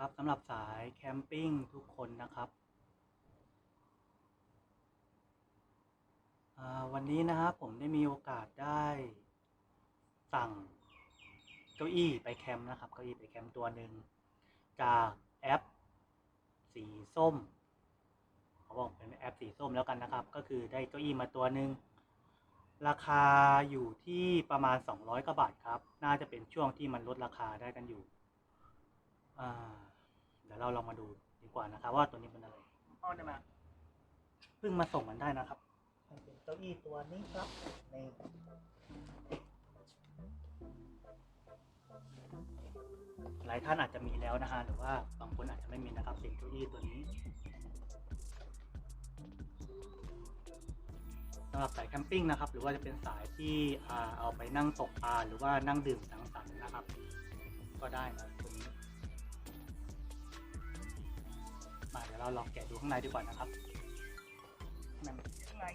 สดีครับสำหรับสายแคมปิ้งทุกคนนะครับ วันนี้นะครับผมได้มีโอกาสได้สั่งเก้าอี้ไปแคมป์นะครับเก้าอี้ไปแคมป์ตัวหนึ่งจากแอปสีส้มเขาบอกเป็นแอปสีส้มแล้วกันนะครับ ก็คือได้เก้าอี้มาตัวหนึ่งราคาอยู่ที่ประมาณ 200กว่าบาทครับ น่าจะเป็นช่วงที่มันลดราคาได้กันอยู่ อ่า ดี๋ยวเราลองมาดูดีกว่านะครับ ว่าตัวนี้เป็นอะไรอ๋อได้มาเพิ่งมาส่งมันได้นะครับมันเป็นเก้าอี้ตัวนี้ครับนี่หลายท่านอาจจะมีแล้วนะฮะหรือว่าบางคนอาจจะไม่มีนะครับเป็นเก้าอี้ตัวนี้สำหรับสายแคมปิ้งนะครับ หรือว่าจะเป็นสายที่อ่าเอาไปนั่งตกปลาหรือว่านั่งดื่มสังสรรค์นะครับ ก็ได้นะตัวนี้ มาเดี๋ยวเราลองแกะดูข้างในดีกว่านะครับมันข้างใน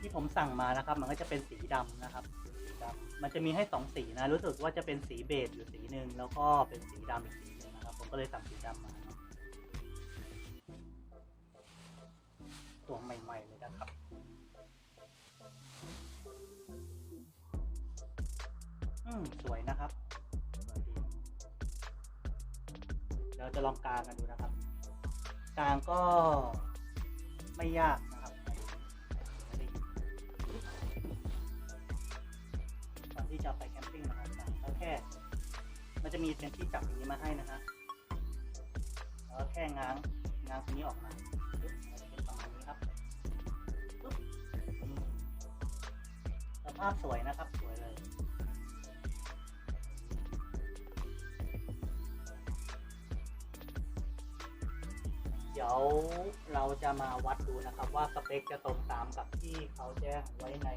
ที่ผมสั่งมานะครับ มันก็จะเป็นสีดำนะครับสีดำมันจะมีให้สองสีนะ รู้สึกว่าจะเป็นสีเบจอยู่สีหนึ่งแล้วก็เป็นสีดำอีกสีหนึ่งนะครับ ผมก็เลยสั่งสีดำมา มสวยนะครับ เราจะลองกลางกันดูนะครับ กลางก็ไม่ยากนะครับไม่ได้ก่อนที่จะไปแคมปิ้งนะครับกางก็แค่ มันจะมีเป็นที่จับอย่างนี้มาให้นะฮะแล้วแค่ง้างง้างตรงนี้ออกมาปึ๊บมันจะเป็นประมาณนี้ครับสภาพสวยนะครับ สวยเลย เดี๋ยวเราจะมาวัดดูนะครับว่าสเปคจะตรงตามกับที่เขาแจ้งไว้ใน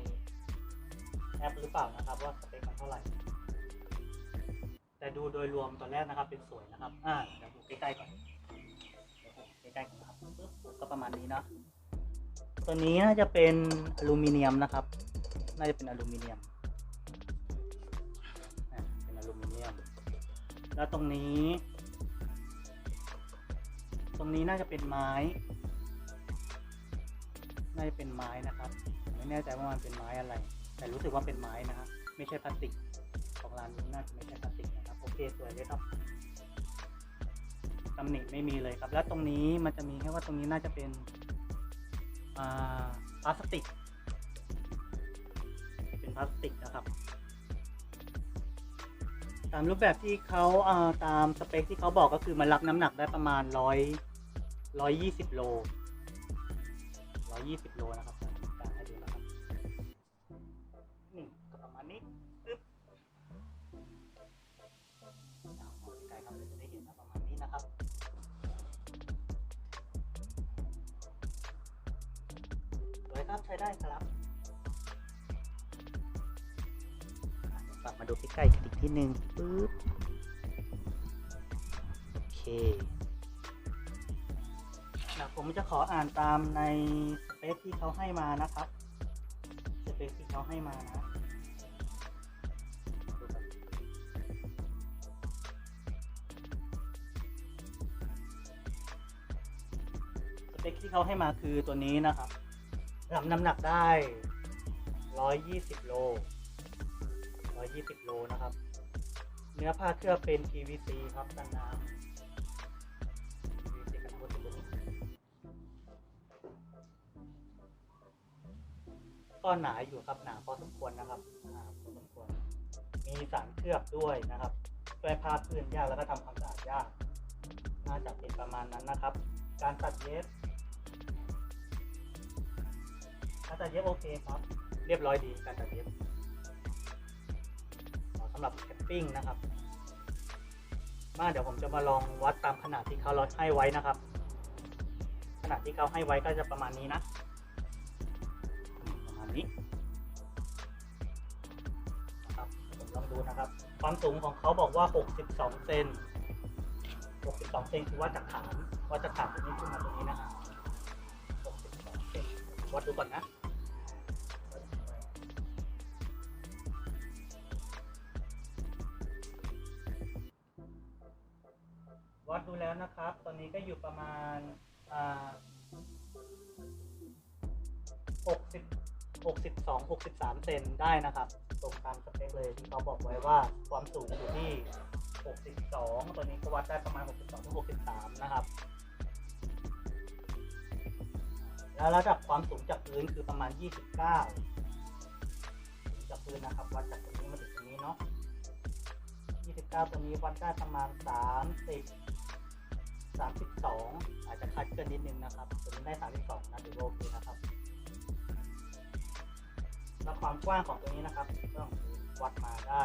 แอปหรือเปล่านะครับ ว่าสเปคมันเท่าไหร่ แต่ดูโดยรวมตอนแรกนะครับเป็นสวยนะครับ อ่าเดี๋ยวดูใกล้ๆก่อนใกล้ๆกันนครับก็ประมาณนี้เนาะตัวนี้น่าจะเป็นอลูมิเนียมนะครับ น่าจะเป็นอลูมิเนียมเป็นอลูมิเนียม แล้วตรงนี้ ตรงนี้น่าจะเป็นไม้ น่าจะเป็นไม้นะครับผมไม่แน่ใจว่ามันเป็นไม้อะไร แต่รู้สึกว่าเป็นไม้นะฮะไม่ใช่พลาสติก ของร้านนี้น่าจะไม่ใช่พลาสติกนะครับโอเคสวยเลยครับตำหนิไม่มีเลยครับ แล้วตรงนี้มันจะมีแค่ว่าตรงนี้น่าจะเป็นพลาสติก เป็นพลาสติกนะครับ ตามรูปแบบที่เขาาตามสเปคที่เขาบอกก็คือมันรับน้ำหนักได้ประมาณร้อย ร้อยยี่สิบโลร้อยยี่สิบโลนะครับการให้ดูนะครับนี่ก็ประมาณนี้ปึ๊บมองใกล้ๆครับเราจะได้เห็นนะประมาณนี้นะครับสวยครับใช้ได้ครับอะกลับมาดูใกล้ๆกันอีกทีหนึ่งปึ๊บโอเค ผมจะขออ่านตามในสเปคที่เขาให้มานะครับสเปคที่เขาให้มานะสเปคที่เขาให้มาคือตัวนี้นะครับรับน้ำหนักได้ 120 โล 120 โลนะครับ เนื้อผ้าเคลือบเป็น PVC ครับกันน้ำ ก็หนาอยู่ครับหนาพอสมควรนะครับหนาพอสมควร มีสารเคลือบด้วยนะครับช่วยผ้าพื้นยากแล้วก็ทำความสะอาดยากน่าจะเป็นประมาณนั้นนะครับ การตัดเย็บการตัดเย็บโอเคครับ เรียบร้อยดีการตัดเย็บเหมาะสำหรับแคมปิ้งนะครับ มาเดี๋ยวผมจะมาลองวัดตามขนาดที่เขาลดให้ไว้นะครับ ขนาดที่เขาให้ไว้ก็จะประมาณนี้นะ นี้นะครับผมลองดูนะครับ ความสูงของเขาบอกว่า 62 เซน 62 เซนคือวัดจากฐานวัดจากฐานตรงนี้ขึ้นมาตรงนี้นะฮะ62เซนวัดดูก่อนนะวัดดูแล้วนะครับ ตอนนี้ก็อยู่ประมาณ อ่าห กสิบหกสิบสองหกสิบสามเซนได้นะครับ ตรงตามสเปคเลยที่เขาบอกไว้ว่าความสูงอยู่ที่หกสิบสองตัวนี้ก็วัดได้ประมาณหกสิบสองถึงหกสิบสามนะครับ แล้วระดับความสูงจากพื้นคือประมาณยี่สิบเก้าจากพื้นนะครับ วัดจากตรงนี้มาถึงตรงนี้เนาะยี่สิบเก้าตัวนี้วัดได้ประมาณสามสิบสามสิบสองอาจจะคัดเกินนิดนึงนะครับตัวนี้ได้ ความกว้างของตัวนี้นะครับต้องวัดมาได้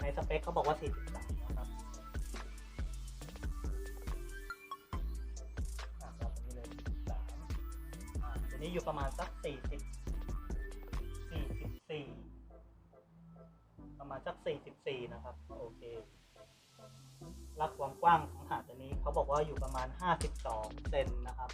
ในสเปคเขาบอกว่า 43นะครับอะวัดตรงนี้เลย43อ่าตัวนี้อยู่ประมาณสัก 40 44 ประมาณสัก 44 นะครับ โอเครักความกว้างของหาดตัวนี้เขาบอกว่าอยู่ประมาณ 52 เซนนะครับ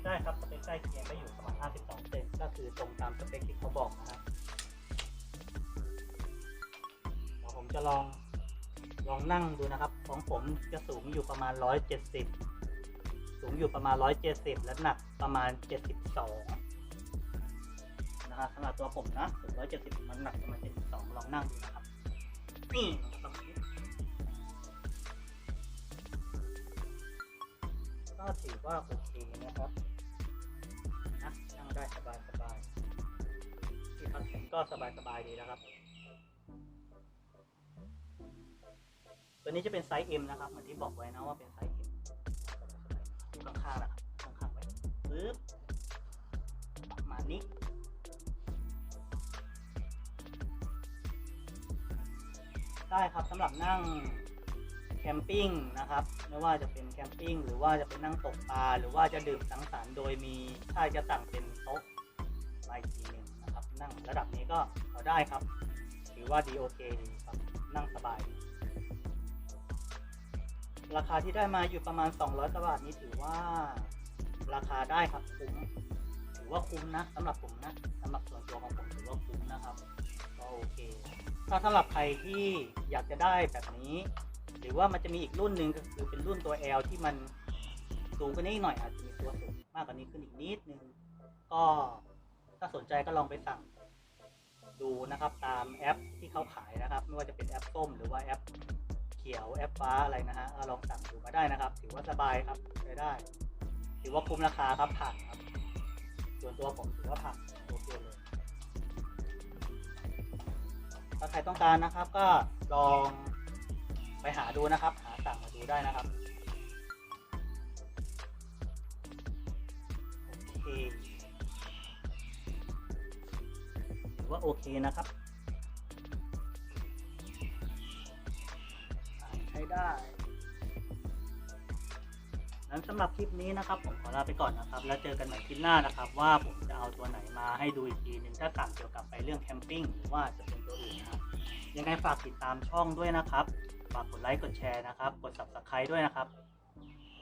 คได้ครับสเปคใกล้เคียงก็อยู่ประมาณ 52 เซนก็คือตรงตามสเปคที่เขาบอกนะครับเดี๋ยวผมจะลองลองนั่งดูนะครับ ของผมจะสูงอยู่ประมาณ 170 สูงอยู่ประมาณ 170 และหนักประมาณ 72 นะฮะสำหรับตัวผมนะสูง170 มันหนักประมาณ 72 ลองนั่งดูนะครับนี่ประมาณนี้ก็ถือว่าโอเค สบายสบายๆดีนะครับ ตัวนี้จะเป็นไซส์ M นะครับ เหมือนที่บอกไว้นะว่าเป็นไซส์ M ข้างๆนะครับข้างๆไว้ปึ๊บมานี้ได้ครับสำหรับนั่งแคมปิ้งนะครับ ไม่ว่าจะเป็นแคมปิ้งหรือว่าจะเป็นนั่งตกปลาหรือว่าจะดื่มสังสรรค์โดยมีถ้าจะสั่งเป็น ก็พอได้ครับ ถือว่าดีโอเคดีครับ นั่งสบาย ราคาที่ได้มาอยู่ประมาณ 200กว่าบาทนี้ถือว่าราคาได้ครับคุ้มถือว่าคุ้มนะสำหรับผมนะสำหรับส่วนตัวของผมถือว่าคุ้มนะครับก็โอเค ถ้าสำหรับใครที่อยากจะได้แบบนี้ หรือว่ามันจะมีอีกรุ่นหนึ่งก็คือเป็นรุ่นตัว L ที่มันสูงกว่านี้หน่อยอาจจะมีตัวสูงมากกว่านี้ขึ้นอีกนิดนึงก็ถ้าสนใจก็ลองไปสั่ง ดูนะครับตามแอปที่เขาขายนะครับ ไม่ว่าจะเป็นแอปส้มหรือว่าแอปเขียวแอปฟ้าอะไรนะฮะลองสั่งดูมาได้นะครับ ถือว่าสบายครับใช้ได้ถือว่าคุ้มราคาครับผ่านครับ ส่วนตัวผมถือว่าผ่านโอเคเลยถ้าใครต้องการนะครับก็ลองไปหาดูนะครับ หาสั่งมาดูได้นะครับโอเค ว่าโอเคนะครับ ใช้ได้นั้นสำหรับคลิปนี้นะครับ ผมขอลาไปก่อนนะครับ แล้วเจอกันใหม่คลิปหน้านะครับ ว่าผมจะเอาตัวไหนมาให้ดูอีกทีหนึ่งถ้าสั่งเกี่ยวกับไปเรื่องแคมปิ้งหรือว่าจะเป็นตัวอื่นนะครับยังไงฝากติดตามช่องด้วยนะครับฝากกดไลค์กดแชร์นะครับ กด subscribe ด้วยนะครับ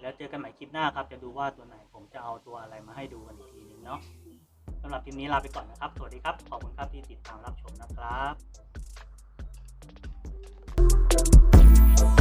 แล้วเจอกันใหม่คลิปหน้าครับ จะดูว่าตัวไหนผมจะเอาตัวอะไรมาให้ดูกันอีกทีหนึงเนาะำหรับคลิปนี้ลาไปก่อนนะครับ สวัสดีครับ ขอบคุณครับที่ติดตามรับชมนะครับ